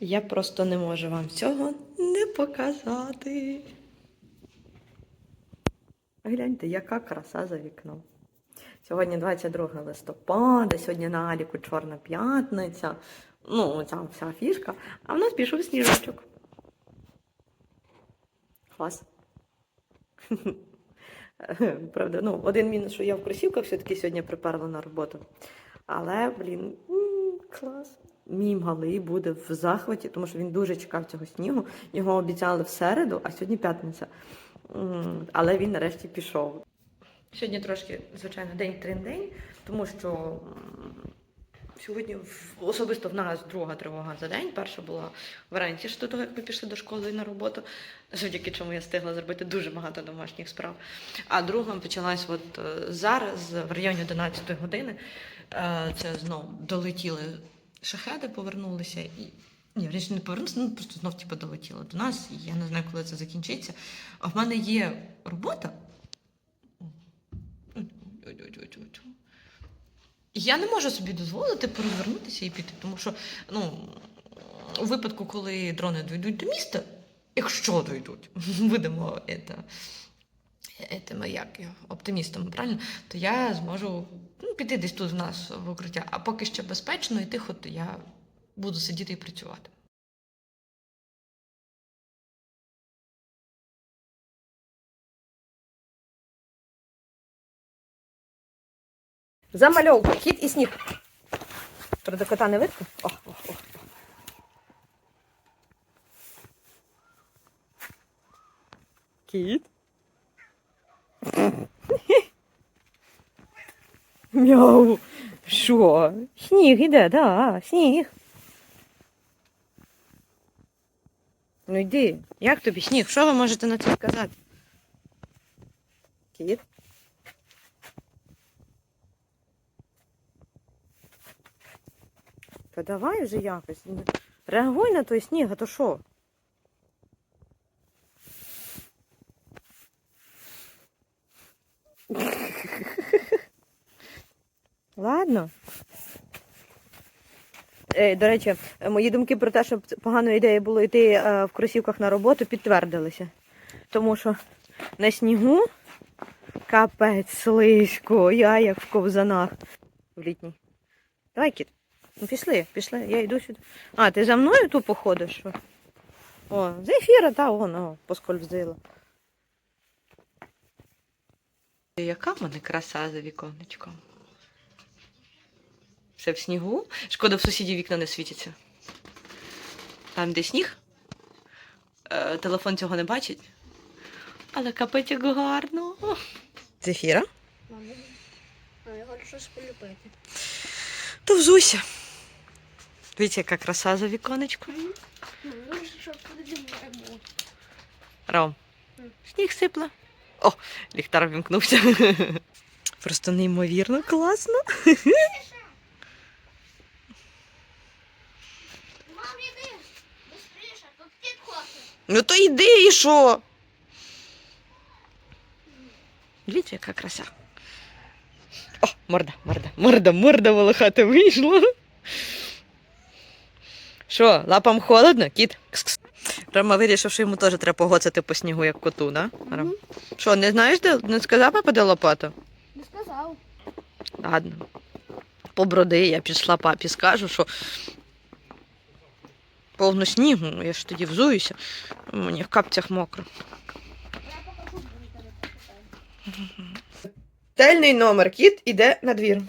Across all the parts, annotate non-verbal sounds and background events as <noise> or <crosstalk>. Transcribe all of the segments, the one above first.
Я просто не можу вам цього не показати. Гляньте, яка краса за вікном. Сьогодні 22 листопада, сьогодні на Аліку Чорна п'ятниця. Ну, ця вся фішка. А в нас пішов сніжочок. Клас. <laughs> Правда, ну, один мінус, що я в кросівках все-таки сьогодні приперла на роботу. Але, блін, клас. Мій малий буде в захваті, тому що він дуже чекав цього снігу. Його обіцяли в середу, а сьогодні п'ятниця. Але він нарешті пішов. Сьогодні трошки, звичайно, день трин-день, тому що сьогодні особисто в нас друга тривога за день. Перша була вранці, ще до того, як ми пішли до школи і на роботу, завдяки чому я встигла зробити дуже багато домашніх справ. А друга почалась от е, зараз, в районі 11 години. Е, Це знов долетіли шахеди, повернулися і. Ні, вряд не повернувся, ну просто знов типу, долетіло до нас. і Я не знаю, коли це закінчиться. А в мене є робота. Я не можу собі дозволити перевернутися і піти, тому що ну, у випадку, коли дрони дійдуть до міста, якщо дійдуть, <laughs> будемо это, этими, як оптимістами, правильно, то я зможу ну, піти десь тут в нас в укриття. А поки що безпечно і тихо, то я буду сидіти і працювати. Замальовка, кіт і сніг. Правда, кота не видно? О, о, о. Кіт. Мяу. Що? Сніг іде, да, сніг. Ну йди. Як тобі сніг? Що ви можете на це сказати? Кіт? Та давай вже якось. Реагуй на той сніг, а то що? Ладно. Е, до речі, мої думки про те, що поганою ідеєю було йти е, в кросівках на роботу, підтвердилися. Тому що на снігу капець слизько, я як в ковзанах в літній. Давай, кіт. Ну пішли, пішли, я йду сюди. А, ти за мною тупо ходиш? О, зефіра, та вон, о, поскользила. Яка в мене краса за віконечком? Все в снігу. Шкода, в сусідів вікна не світяться. Там, де сніг. Е, телефон цього не бачить. Але капець як гарно. Зефіра? Мама, а я хочу щось полюбити. То взуйся. Дивіться, яка краса за віконечком. Ну. Ром, сніг сипле. О, ліхтар вімкнувся. <laughs> Просто неймовірно класно. Ну то йди і що? Дивіться, яка краса. О, морда, морда, морда, морда волохата вийшла. Що, лапам холодно, кіт? Кс-кс. Рома вирішив, що йому теж треба погоцати по снігу, як коту, да? Ром? Що, не знаєш, де не сказав папа, де лопата? Не сказав. Ладно. Поброди, я пішла папі, скажу, що повно снігу, я ж тоді взуюся, мені в капцях мокро. Тельний номер, кіт іде на двір.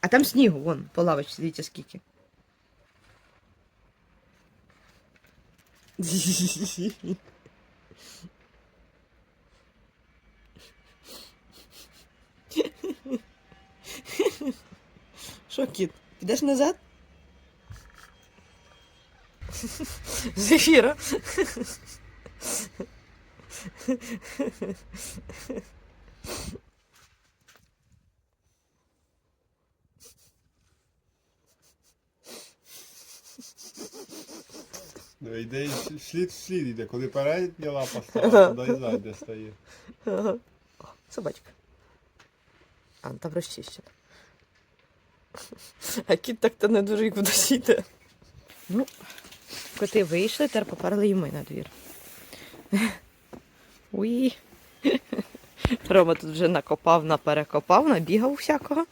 А там снігу, вон, по лавочці, дивіться скільки. Що, кіт? Підеш назад? Зефіра. Ну, йде слід в слід йде. Коли передня лапа стала, туди і ззаді стає. Собачка. А, там розчищена. <laughs> А кіт так-то не дуже куди сіде. Ну, коти вийшли, тепер поперли і ми на двір. <laughs> Уї. <laughs> Рома тут вже накопав, наперекопав, набігав всякого.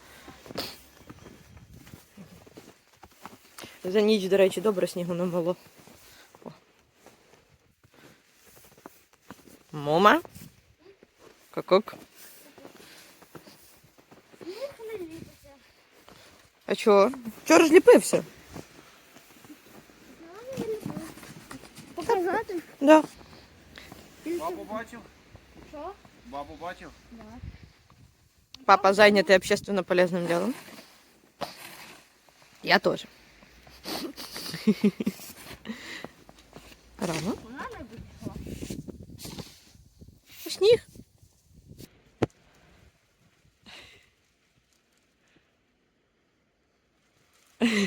За ніч, до речі, добре снігу намало. О. Мома? Какок? А чого? Вчора ж ліпився. Показати? Да. Бабу бачив? Що? Бабу бачив? Папа зайнятый общественно полезным делом. Я тоже. <laughs> Рано. Сніг. Сам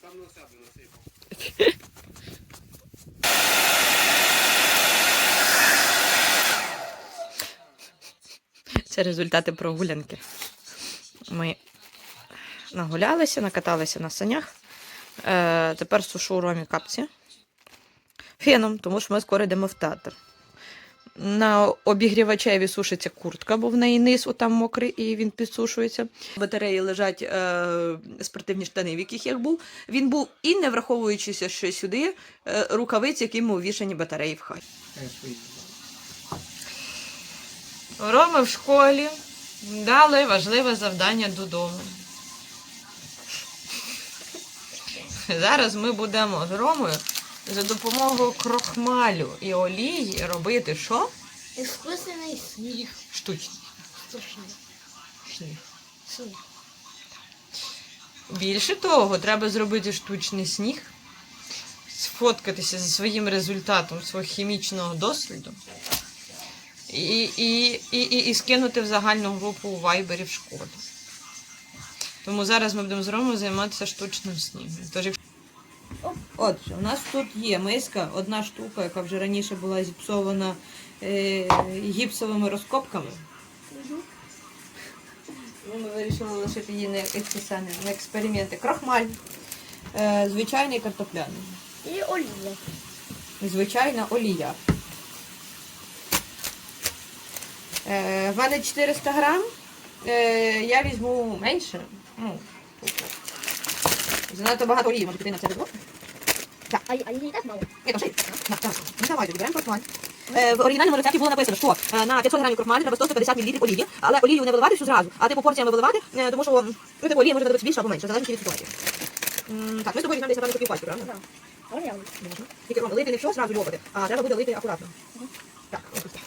на. Це результати прогулянки. Ми нагулялися, накаталися на санях. Е, тепер сушу ромі капці феном, тому що ми скоро йдемо в театр. На обігрівачеві сушиться куртка, бо в неї низ отам мокрий і він підсушується. В батареї лежать е, спортивні штани, в яких я був. Він був і не враховуючися, що сюди е, рукавиці, якими увішані батареї в хаті. Роми в школі дали важливе завдання додому. Зараз ми будемо з Ромою за допомогою крохмалю і олії робити що? Іскусний сніг. Штучний Страшний. сніг. Сніг. Більше того, треба зробити штучний сніг, сфоткатися зі своїм результатом свого хімічного досліду і, і, і, і, і скинути в загальну групу у Вайбері в школі. Тому зараз ми будемо з Ромою займатися штучним снігом. Тож, Отже, у нас тут є миска, одна штука, яка вже раніше була зіпсована е, гіпсовими розкопками. Ну, ми вирішили лишити її на, ці на експерименти. Крахмаль, е, звичайний картопляний, І олія. звичайна олія. Е, в мене 400 грам. Е, я візьму менше. Ну, типу. занадто багато олії, може піти на це відло. А, а її і так мало. Ще є. На, так. Ну, давайте, беремо крахмаль. Е, в оригінальному рецепті було написано, що е, на 500 грамів крахмалю треба 150 мл олії, але олію не виливати всю зразу, а типу порціями виливати, е, тому що ну, типу, олії може додатися більше або менше, залежить від ситуації. М, Так, ми з тобою візьмемо десь напевно пачки, правильно? Так. А вона явно. Можна. Тільки Рома, лити не все зразу льопати, а треба буде лити акуратно. Так, ось так.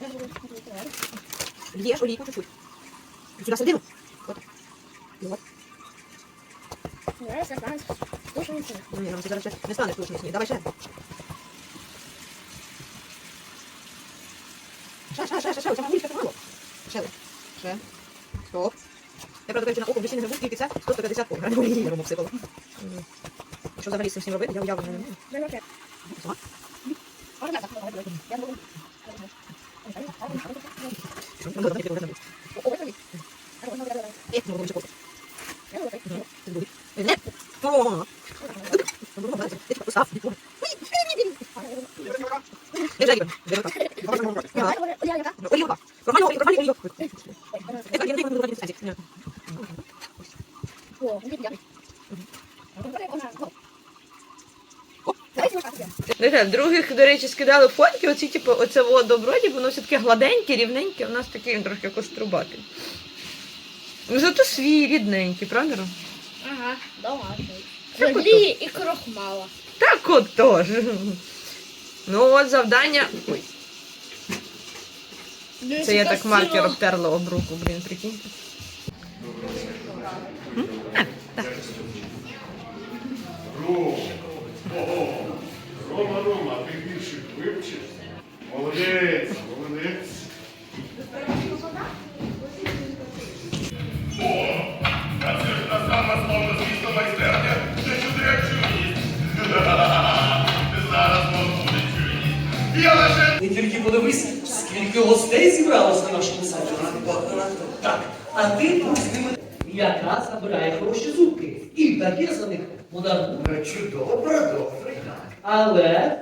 Я буду відкривати. Льєш олійку чуть-чуть. Сюди середину. Отак. І от. Зараз я стану штучний сніг. Ну, ні, нам зараз ще не стане сніг. Давай ще. Ще, ще, ще, ще, ще. Оця мамулька, це мало. Ще, ще. Стоп. Я правда кажучи, на око вже ще не забув, скільки це 150 грамів олії Рома всипала. М. Що взагалі з цим робити, я уявлення не маю. Не Сама? Можна так? Я? Ну, не будеш. О, ось вони. А, ось вони. Е, ну, робимо ще кофе. Я буду. Мгм. Це другий. Е, не. О, ну, ну, давай, ти постав, ти постав. Не жаль, бери так. Ага. Олія яка? Ну, олійка. Нормально, олійка, нормально, олійка. Я так, я не буду робити статик. Ні. О, він дякую. Давай сюди. Не знаю, других, до речі, скидали фотки, оці, типу, оце доброді, воно все таке гладеньке, рівненьке, у нас такий він трошки кострубатий. Ну, Зато свій рідненький, правда? Ром? Ага, домашній. Так і крохмала. Так от тож. Ну от завдання. Ой, це я так маркер обтерла об руку, блін, прикиньте. Зараз можуть подивись, скільки гостей зібралось на нашому сайті. Так, а ти будь з ними, яка забирає хороші зубки. І таке за них подарунок. Чудово, продовжуй. Але